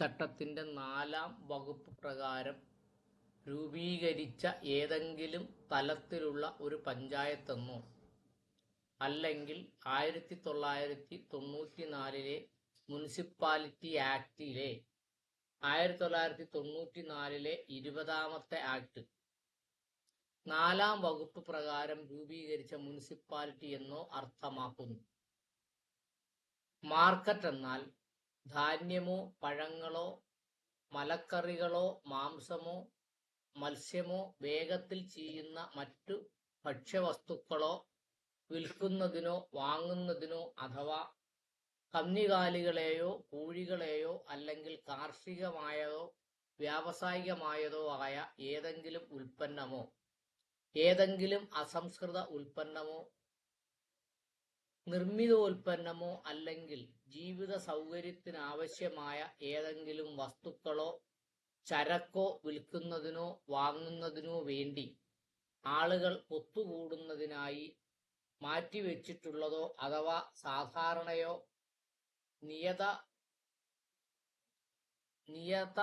ചട്ടത്തിന്റെ നാലാം വകുപ്പ് പ്രകാരം രൂപീകരിച്ച ഏതെങ്കിലും തലത്തിലുള്ള ഒരു പഞ്ചായത്തെന്നോ അല്ലെങ്കിൽ ആയിരത്തി തൊള്ളായിരത്തി തൊണ്ണൂറ്റി നാലിലെ മുനിസിപ്പാലിറ്റി ആക്ടിലെ ആയിരത്തി തൊള്ളായിരത്തി തൊണ്ണൂറ്റി നാലിലെ ഇരുപതാമത്തെ ആക്ട്. നാലാം വകുപ്പ് പ്രകാരം രൂപീകരിച്ച മുനിസിപ്പാലിറ്റി എന്നോ അർത്ഥമാക്കുന്നു. മാർക്കറ്റ് എന്നാൽ ധാന്യമോ പഴങ്ങളോ മലക്കറികളോ മാംസമോ മത്സ്യമോ വേഗത്തിൽ ചെയ്യുന്ന മറ്റു ഭക്ഷ്യവസ്തുക്കളോ വിൽക്കുന്നതിനോ വാങ്ങുന്നതിനോ അഥവാ കന്നുകാലികളെയോ കോഴികളെയോ അല്ലെങ്കിൽ കാർഷികമായതോ വ്യാവസായികമായതോ ആയ ഏതെങ്കിലും ഉൽപ്പന്നമോ ഏതെങ്കിലും അസംസ്കൃത ഉൽപ്പന്നമോ നിർമ്മിതോൽപ്പന്നമോ അല്ലെങ്കിൽ ജീവിത സൗകര്യത്തിനാവശ്യമായ ഏതെങ്കിലും വസ്തുക്കളോ ചരക്കോ വിൽക്കുന്നതിനോ വാങ്ങുന്നതിനോ വേണ്ടി ആളുകൾ ഒത്തുകൂടുന്നതിനായി മാറ്റിവെച്ചിട്ടുള്ളതോ അഥവാ സാധാരണയോ നിയത നിയത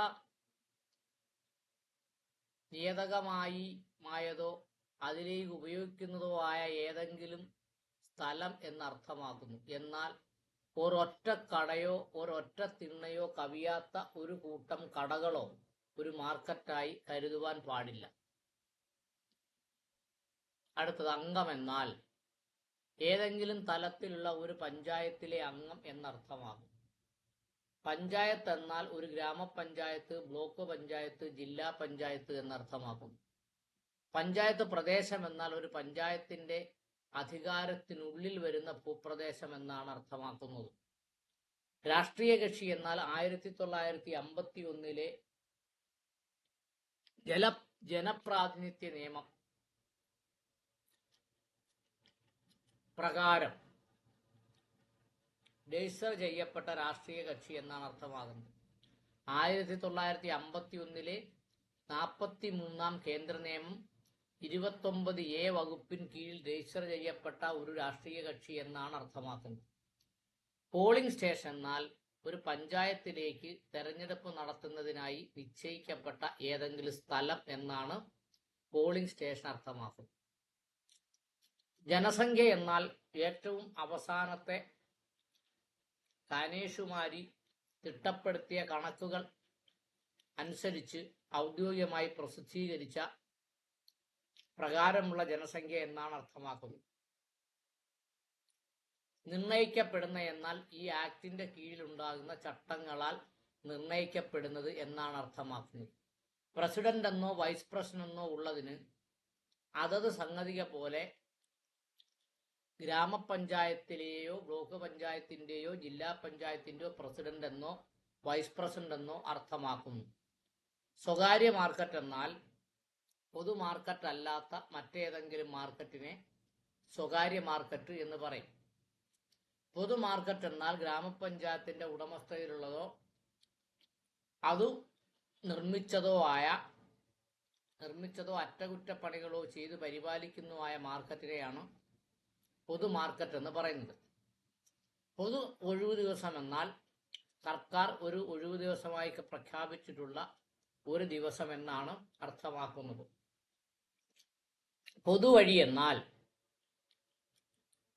നിയതകമായി മായതോ അതിലേക്ക് ഉപയോഗിക്കുന്നതോ ആയ ഏതെങ്കിലും സ്ഥലം എന്നർത്ഥമാക്കുന്നു. എന്നാൽ ഒരൊറ്റ കടയോ ഒരൊറ്റ തിണ്ണയോ കവിയാത്ത ഒരു കൂട്ടം കടകളോ ഒരു മാർക്കറ്റായി കരുതുവാൻ പാടില്ല. അടുത്തത് അംഗം എന്നാൽ ഏതെങ്കിലും തലത്തിലുള്ള ഒരു പഞ്ചായത്തിലെ അംഗം എന്നർത്ഥമാകും പഞ്ചായത്ത് എന്നാൽ ഒരു ഗ്രാമപഞ്ചായത്ത് ബ്ലോക്ക് പഞ്ചായത്ത് ജില്ലാ പഞ്ചായത്ത് എന്നർത്ഥമാകും പഞ്ചായത്ത് പ്രദേശം എന്നാൽ ഒരു പഞ്ചായത്തിന്റെ അധികാരത്തിനുള്ളിൽ വരുന്ന ഭൂപ്രദേശം എന്നാണ് അർത്ഥമാക്കുന്നത്. രാഷ്ട്രീയ കക്ഷി എന്നാൽ ആയിരത്തി തൊള്ളായിരത്തി അമ്പത്തി ഒന്നിലെ ജല ജനപ്രാതിനിധ്യ നിയമം പ്രകാരം രജിസ്റ്റർ ചെയ്യപ്പെട്ട രാഷ്ട്രീയ കക്ഷി എന്നാണ് അർത്ഥമാകുന്നത്. ആയിരത്തി തൊള്ളായിരത്തി അമ്പത്തി ഒന്നിലെ നാൽപ്പത്തി മൂന്നാം കേന്ദ്ര നിയമം ഇരുപത്തൊമ്പത് എ വകുപ്പിൻ കീഴിൽ രജിസ്റ്റർ ചെയ്യപ്പെട്ട ഒരു രാഷ്ട്രീയ കക്ഷി എന്നാണ് അർത്ഥമാക്കുന്നത്. പോളിംഗ് സ്റ്റേഷൻ എന്നാൽ ഒരു പഞ്ചായത്തിലേക്ക് തെരഞ്ഞെടുപ്പ് നടത്തുന്നതിനായി നിശ്ചയിക്കപ്പെട്ട ഏതെങ്കിലും സ്ഥലം എന്നാണ് പോളിംഗ് സ്റ്റേഷൻ അർത്ഥമാക്കുന്നത്. ജനസംഖ്യ എന്നാൽ ഏറ്റവും അവസാനത്തെ കാനേഷുമാരി തിട്ടപ്പെടുത്തിയ കണക്കുകൾ അനുസരിച്ച് ഔദ്യോഗികമായി പ്രസിദ്ധീകരിച്ച പ്രകാരമുള്ള ജനസംഖ്യ എന്നാണ് അർത്ഥമാക്കുന്നത്. നിർണയിക്കപ്പെടുന്ന എന്നാൽ ഈ ആക്ടിന്റെ കീഴിലുണ്ടാകുന്ന ചട്ടങ്ങളാൽ നിർണയിക്കപ്പെടുന്നത് എന്നാണ് അർത്ഥമാക്കുന്നത്. പ്രസിഡന്റ് എന്നോ വൈസ് പ്രസിഡന്റ് എന്നോ ഉള്ളതിന് അതത് സംഗതിക പോലെ ഗ്രാമപഞ്ചായത്തിലെയോ ബ്ലോക്ക് പഞ്ചായത്തിന്റെയോ ജില്ലാ പഞ്ചായത്തിന്റെയോ പ്രസിഡന്റ് എന്നോ വൈസ് പ്രസിഡന്റ് എന്നോ അർത്ഥമാക്കുന്നു. സ്വകാര്യ മാർക്കറ്റ് എന്നാൽ പൊതു മാർക്കറ്റ് അല്ലാത്ത മറ്റേതെങ്കിലും മാർക്കറ്റിനെ സ്വകാര്യ മാർക്കറ്റ് എന്ന് പറയും. പൊതു മാർക്കറ്റ് എന്നാൽ ഗ്രാമപഞ്ചായത്തിന്റെ ഉടമസ്ഥതയിലുള്ളതോ അതു നിർമ്മിച്ചതോ ആയ നിർമ്മിച്ചതോ അറ്റകുറ്റപ്പണികളോ ചെയ്ത് പരിപാലിക്കുന്നതോ ആയ മാർക്കറ്റിനെയാണ് പൊതു മാർക്കറ്റ് എന്ന് പറയുന്നത്. പൊതു ഒഴിവ് ദിവസം എന്നാൽ സർക്കാർ ഒരു ഒഴിവ് ദിവസമായി പ്രഖ്യാപിച്ചിട്ടുള്ള ഒരു ദിവസം എന്നാണ് അർത്ഥമാക്കുന്നത്. പൊതുവഴി എന്നാൽ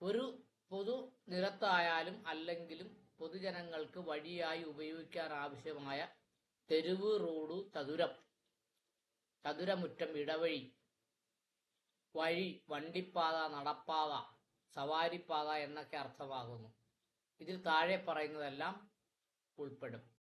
ഒരു പൊതു നിരത്തായാലും അല്ലെങ്കിലും പൊതുജനങ്ങൾക്ക് വഴിയായി ഉപയോഗിക്കാൻ ആവശ്യമായ തെരുവ് റോഡ് ചതുരം ചതുരമുറ്റം ഇടവഴി വഴി വണ്ടിപ്പാത നടപ്പാത സവാരിപ്പാത എന്നൊക്കെ അർത്ഥമാകുന്നു. ഇതിൽ താഴെ പറയുന്നതെല്ലാം ഉൾപ്പെടും.